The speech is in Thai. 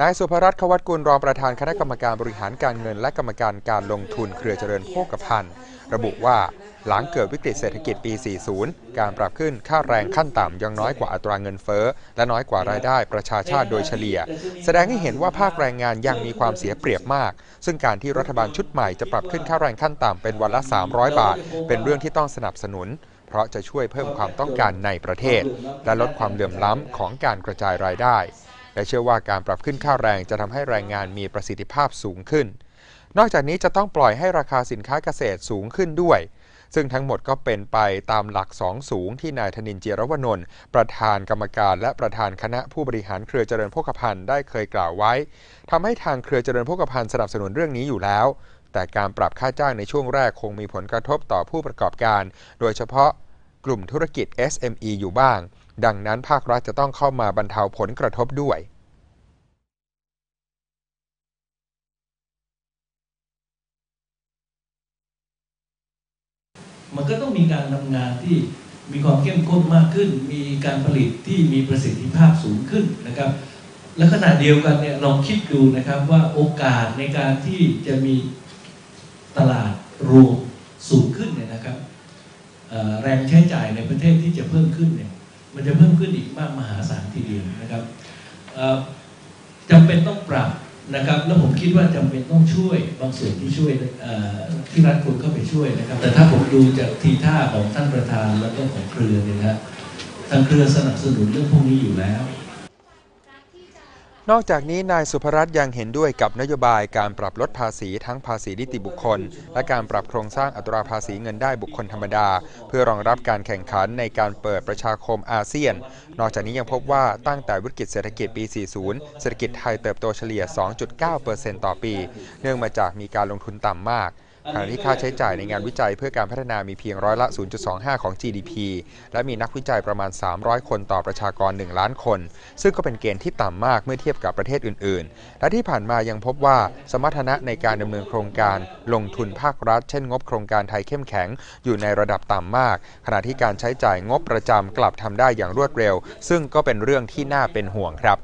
นายสุภรัตน์ขวัตกุลรองประธานคณะกรรมการบริหารการเงิน และกรรมการการลงทุนเครือเจริญโภคภัณฑ์ระบุว่าหลังเกิดวิกฤตเศรษฐกิจปี 40 การปรับขึ้นค่าแรงขั้นต่ำยังน้อยกว่าอัตราเงินเฟ้อ และน้อยกว่ารายได้ประชาชาติโดยเฉลี่ย แสดงให้เห็นว่าภาคแรงงานยังมีความเสียเปรียบมาก ซึ่งการที่รัฐบาลชุดใหม่จะปรับขึ้นค่าแรงขั้นต่ำเป็นวันละ 300 บาท เป็นเรื่องที่ต้องสนับสนุน เพราะจะช่วยเพิ่มความต้องการในประเทศ และลดความเหลื่อมล้ำของการกระจายรายได้ และเชื่อว่าการปรับขึ้นค่าแรงจะทำให้แรงงานมีประสิทธิภาพสูงขึ้น นอกจากนี้จะต้องปล่อยให้ราคาสินค้าเกษตรสูงขึ้นด้วย ซึ่งทั้งหมดก็เป็นไปตามหลักสองสูงที่นายธนินเจรวนนท์ประธานกรรมการและประธานคณะผู้บริหารเครือเจริญโภคภัณฑ์ได้เคยกล่าวไว้ทำให้ทางเครือเจริญโภคภัณฑ์สนับสนุนเรื่องนี้อยู่แล้วแต่การปรับค่าจ้างในช่วงแรกคงมีผลกระทบต่อผู้ประกอบการ โดยเฉพาะ กลุ่มธุรกิจ SME อยู่บ้าง ดังนั้นภาครัฐจะต้องเข้ามาบรรเทาผลกระทบด้วยมันก็ต้องมีการทำงานที่มีความเข้มข้นมากขึ้น มีการผลิตที่มีประสิทธิภาพสูงขึ้นนะครับ และขณะเดียวกันเนี่ยลองคิดดูนะครับว่าโอกาสในการที่จะมีตลาดรวมสูงขึ้นเนี่ยนะครับ แรงใช้จ่ายในประเทศที่จะเพิ่มขึ้นเนี่ยมันจะเพิ่มขึ้นอีกมากมหาศาลทีเดียวนะครับจำเป็นต้องปรับนะครับแล้วผมคิดว่าจำเป็นต้องช่วยบางส่วนที่ช่วยที่รัฐควรเข้าไปช่วยนะครับ แต่ถ้าผมดูจากทีท่าของท่านประธานแล้วก็ของเครือเนี่ยนะฮะทางเครือสนับสนุนเรื่องพวกนี้อยู่แล้ว นอกจากนี้นายสุภรัตน์ยังเห็นด้วยกับนโยบายการปรับลดภาษีทั้งภาษีนิติบุคคล และการปรับโครงสร้างอัตราภาษีเงินได้บุคคลธรรมดา เพื่อรองรับการแข่งขันในการเปิดประชาคมอาเซียน นอกจากนี้ยังพบว่าตั้งแต่วิกฤตเศรษฐกิจปี 40 เศรษฐกิจไทยเติบโตเฉลี่ย 2.9%ต่อปี เนื่องมาจากมีการลงทุนต่ำมาก ขณะที่ค่าใช้จ่ายในงานวิจัยเพื่อการพัฒนามีเพียงร้อยละ 0.25 ของ GDP และมีนักวิจัยประมาณ 300 คนต่อประชากร 1 ล้านคน ซึ่งก็เป็นเกณฑ์ที่ต่ำมากเมื่อเทียบกับประเทศอื่น ๆ และที่ผ่านมายังพบว่าสมรรถนะในการดำเนินโครงการลงทุนภาครัฐ เช่นงบโครงการไทยเข้มแข็ง อยู่ในระดับต่ำมาก ขณะที่การใช้จ่ายงบประจำกลับทำได้อย่างรวดเร็ว ซึ่งก็เป็นเรื่องที่น่าเป็นห่วงครับ